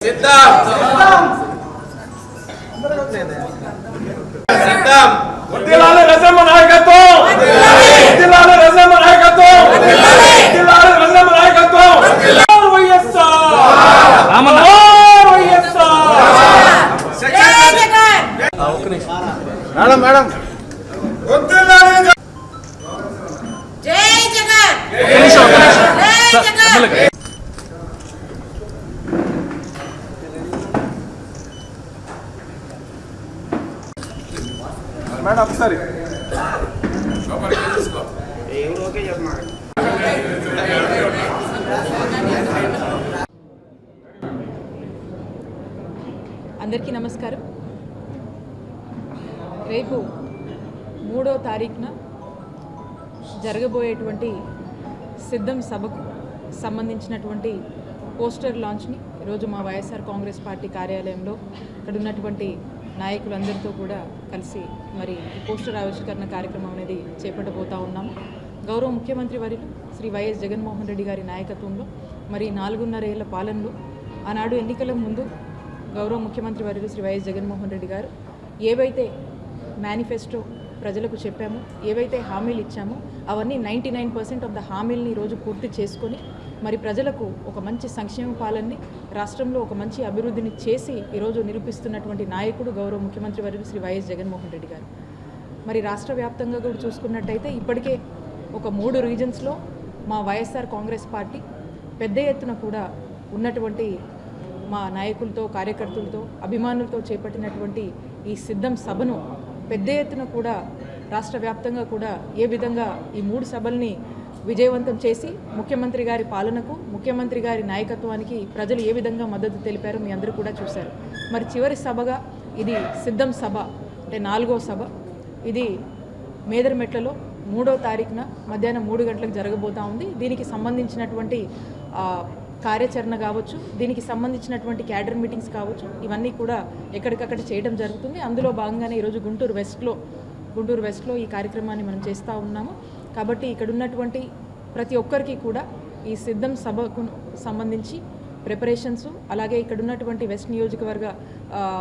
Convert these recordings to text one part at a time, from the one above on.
సిద్ధం. సిద్ధం. వర్ధిల్లాలి రజమ్మ నాయకత్వం. వర్ధిల్లాలి రజమ్మ నాయకత్వం. వర్ధిల్లాలి రజమ్మ నాయకత్వం. YSR Ramanath YSR madam madam జై జగన్ జై జగన్. మేడం ఒకసారి. అందరికీ నమస్కారం. రేపు మూడో తారీఖున జరగబోయేటువంటి సిద్ధం సభకు సంబంధించినటువంటి పోస్టర్ లాంచ్ని ఈరోజు మా వైఎస్ఆర్ కాంగ్రెస్ పార్టీ కార్యాలయంలో ఇక్కడ ఉన్నటువంటి నాయకులందరితో కూడా కలిసి మరి పోస్టర్ ఆవిష్కరణ కార్యక్రమం అనేది చేపట్టబోతా ఉన్నాము గౌరవ ముఖ్యమంత్రి వర్యులు శ్రీ వైఎస్ జగన్మోహన్ రెడ్డి గారి నాయకత్వంలో మరి నాలుగున్నర ఏళ్ళ పాలనలో ఆనాడు ఎన్నికల ముందు గౌరవ ముఖ్యమంత్రి వర్యులు శ్రీ వైఎస్ జగన్మోహన్ రెడ్డి గారు ఏవైతే మేనిఫెస్టో ప్రజలకు చెప్పామో ఏవైతే హామీలు ఇచ్చామో అవన్నీ ninety nine percent of the హామీలని ఈరోజు పూర్తి చేసుకొని మరి ప్రజలకు ఒక మంచి సంక్షేమ పాలనని రాష్ట్రంలో ఒక మంచి అభివృద్ధిని చేసి ఈరోజు నిరూపిస్తున్నటువంటి నాయకుడు గౌరవ ముఖ్యమంత్రి వర్యులు శ్రీ వైఎస్ జగన్మోహన్ రెడ్డి గారు. మరి రాష్ట్ర వ్యాప్తంగా కూడా చూసుకున్నట్టయితే ఇప్పటికే ఒక మూడు రీజన్స్లో మా వైఎస్ఆర్ కాంగ్రెస్ పార్టీ పెద్ద ఎత్తున కూడా ఉన్నటువంటి మా నాయకులతో కార్యకర్తలతో అభిమానులతో చేపట్టినటువంటి ఈ సిద్ధం సభను పెద్ద ఎత్తున కూడా రాష్ట్ర వ్యాప్తంగా కూడా ఏ విధంగా ఈ మూడు సభల్ని విజయవంతం చేసి ముఖ్యమంత్రి గారి పాలనకు ముఖ్యమంత్రి గారి నాయకత్వానికి ప్రజలు ఏ విధంగా మద్దతు తెలిపారో మీ అందరూ కూడా చూశారు. మరి చివరి సభగా ఇది సిద్ధం సభ అంటే నాలుగో సభ. ఇది మేదరమెట్లలో మూడో తారీఖున మధ్యాహ్నం మూడు గంటలకు జరగబోతా ఉంది. దీనికి సంబంధించినటువంటి కార్యాచరణ కావచ్చు దీనికి సంబంధించినటువంటి క్యాడర్ మీటింగ్స్ కావచ్చు ఇవన్నీ కూడా ఎక్కడికక్కడ చేయడం జరుగుతుంది. అందులో భాగంగానే ఈరోజు గుంటూరు వెస్ట్లో గుంటూరు వెస్ట్లో ఈ కార్యక్రమాన్ని మనం చేస్తూ ఉన్నాము. కాబట్టి ఇక్కడ ఉన్నటువంటి ప్రతి ఒక్కరికి కూడా ఈ సిద్ధం సభకు సంబంధించి ప్రిపరేషన్స్ అలాగే ఇక్కడ ఉన్నటువంటి వెస్ట్ నియోజకవర్గ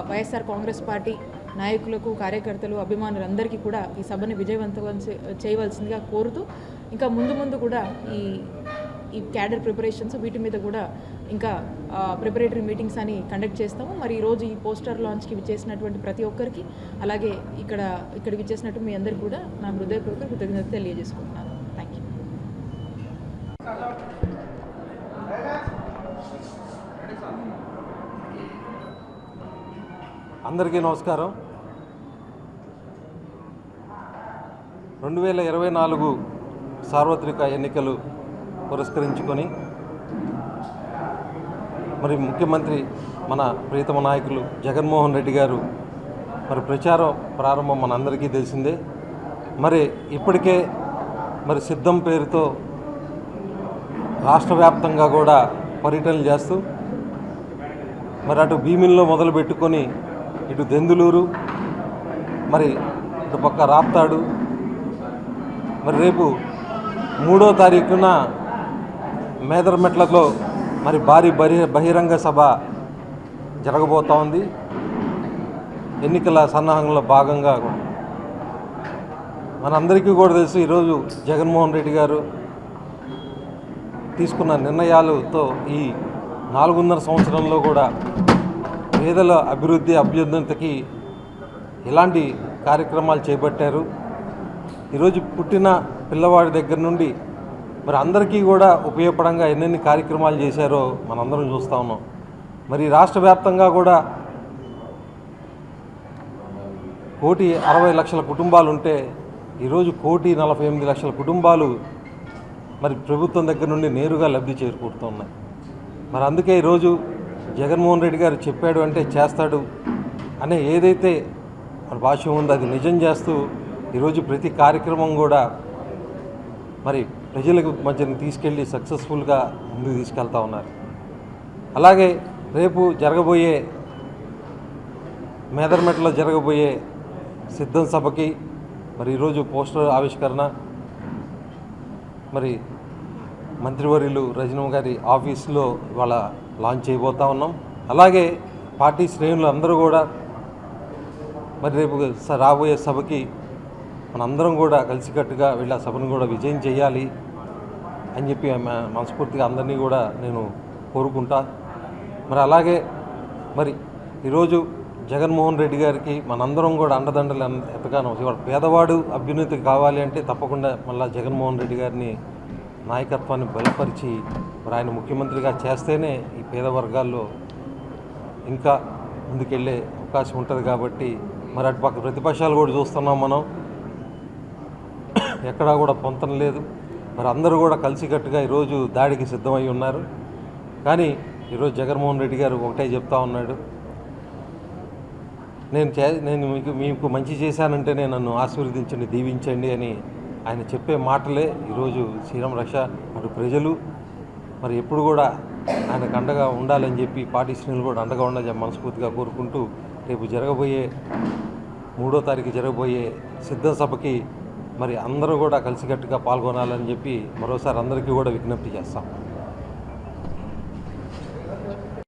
వైఎస్ఆర్ కాంగ్రెస్ పార్టీ నాయకులకు కార్యకర్తలు అభిమానులందరికీ కూడా ఈ సభని విజయవంతం చేయవలసిందిగా కోరుతూ ఇంకా ముందు ముందు కూడా ఈ ఈ క్యాడర్ ప్రిపరేషన్స్ వీటి మీద కూడా ఇంకా ప్రిపరేటరీ మీటింగ్స్ అని కండక్ట్ చేస్తాము. మరి ఈరోజు ఈ పోస్టర్ లాంచ్కి విచ్చేసినటువంటి ప్రతి ఒక్కరికి అలాగే ఇక్కడ ఇక్కడ విచ్చేసినట్టు మీ అందరికీ కూడా నా హృదయపూర్వక కృతజ్ఞత తెలియజేసుకుంటున్నాను. థ్యాంక్ యూ అందరికీ నమస్కారం. రెండు వేల ఇరవై నాలుగు సార్వత్రిక ఎన్నికలు పురస్కరించుకొని మరి ముఖ్యమంత్రి మన ప్రీతమ నాయకులు జగన్మోహన్ రెడ్డి గారు మరి ప్రచారం ప్రారంభం మనందరికీ తెలిసిందే. మరి ఇప్పటికే మరి సిద్ధం పేరుతో రాష్ట్ర వ్యాప్తంగా కూడా పర్యటనలు చేస్తూ మరి అటు భీమిల్లో మొదలు పెట్టుకొని ఇటు దెందులూరు మరి ఇటు పక్క రాప్తాడు. మరి రేపు మూడో తారీఖున మేదరమెట్లలో మరి భారీ బహి బహిరంగ సభ జరగబోతోంది. ఉంది ఎన్నికల సన్నాహంలో భాగంగా మనందరికీ కూడా తెలుసు ఈరోజు జగన్మోహన్ రెడ్డి గారు తీసుకున్న నిర్ణయాలతో ఈ నాలుగున్నర సంవత్సరంలో కూడా పేదల అభివృద్ధి అభ్యున్నతికి ఎలాంటి కార్యక్రమాలు చేపట్టారు. ఈరోజు పుట్టిన పిల్లవాడి దగ్గర నుండి మరి అందరికీ కూడా ఉపయోగపడంగా ఎన్నెన్ని కార్యక్రమాలు చేశారో మనందరం చూస్తూ ఉన్నాం. మరి రాష్ట్ర వ్యాప్తంగా కూడా కోటి అరవై లక్షల కుటుంబాలు ఉంటే ఈరోజు కోటి నలభై ఎనిమిది లక్షల కుటుంబాలు మరి ప్రభుత్వం దగ్గర నుండి నేరుగా లబ్ధి చేకూరుతున్నాయి. మరి అందుకే ఈరోజు జగన్మోహన్ రెడ్డి గారు చెప్పాడు అంటే చేస్తాడు అనే ఏదైతే మన భాష ఉందో అది నిజం చేస్తూ ఈరోజు ప్రతి కార్యక్రమం కూడా మరి ప్రజలకు మధ్యన తీసుకెళ్ళి సక్సెస్ఫుల్గా ముందుకు తీసుకెళ్తా ఉన్నారు. అలాగే రేపు జరగబోయే మేదర్మెట్లో జరగబోయే సిద్ధం సభకి మరి ఈరోజు పోస్టర్ ఆవిష్కరణ మరి మంత్రివర్యులు రజనం గారి ఆఫీస్లో ఇవాళ లాంచ్ చేయబోతా ఉన్నాం. అలాగే పార్టీ శ్రేణులు అందరూ కూడా మరి రేపు స- రాబోయే సభకి మనందరం కూడా కలిసికట్టుగా వెళ్ళి ఆ సభను కూడా విజయం చేయాలి అని చెప్పి మనస్ఫూర్తిగా అందరినీ కూడా నేను కోరుకుంటా. మరి అలాగే మరి ఈరోజు జగన్మోహన్ రెడ్డి గారికి మనందరం కూడా అండదండలు ఎంతగానో ఇవాడు పేదవాడు అభ్యున్నతి కావాలి అంటే తప్పకుండా మళ్ళీ జగన్మోహన్ రెడ్డి గారిని నాయకత్వాన్ని బలపరిచి మరి ఆయన ముఖ్యమంత్రిగా చేస్తేనే ఈ పేద వర్గాల్లో ఇంకా ముందుకెళ్ళే అవకాశం ఉంటుంది కాబట్టి మరి అటుపక్క ప్రతిపక్షాలు కూడా చూస్తున్నాం మనం. ఎక్కడా కూడా పొంతన లేదు. మరి అందరూ కూడా కలిసికట్టుగా ఈరోజు దాడికి సిద్ధమై ఉన్నారు. కానీ ఈరోజు జగన్మోహన్ రెడ్డి గారు ఒకటే చెప్తా ఉన్నాడు. నేను చే నేను మీకు మీకు మంచి చేశానంటేనే నన్ను ఆశీర్వదించండి దీవించండి అని ఆయన చెప్పే మాటలే ఈరోజు శ్రీరామ్ రక్ష అటు ప్రజలు. మరి ఎప్పుడు కూడా ఆయనకు అండగా ఉండాలని చెప్పి పార్టీ శ్రేణులు కూడా అండగా ఉండాలని మనస్ఫూర్తిగా కోరుకుంటూ రేపు జరగబోయే మూడో తారీఖు జరగబోయే సిద్ధ సభకి మరి అందరూ కూడా కలిసికట్టుగా పాల్గొనాలని చెప్పి మరోసారి అందరికీ కూడా విజ్ఞప్తి చేస్తాం.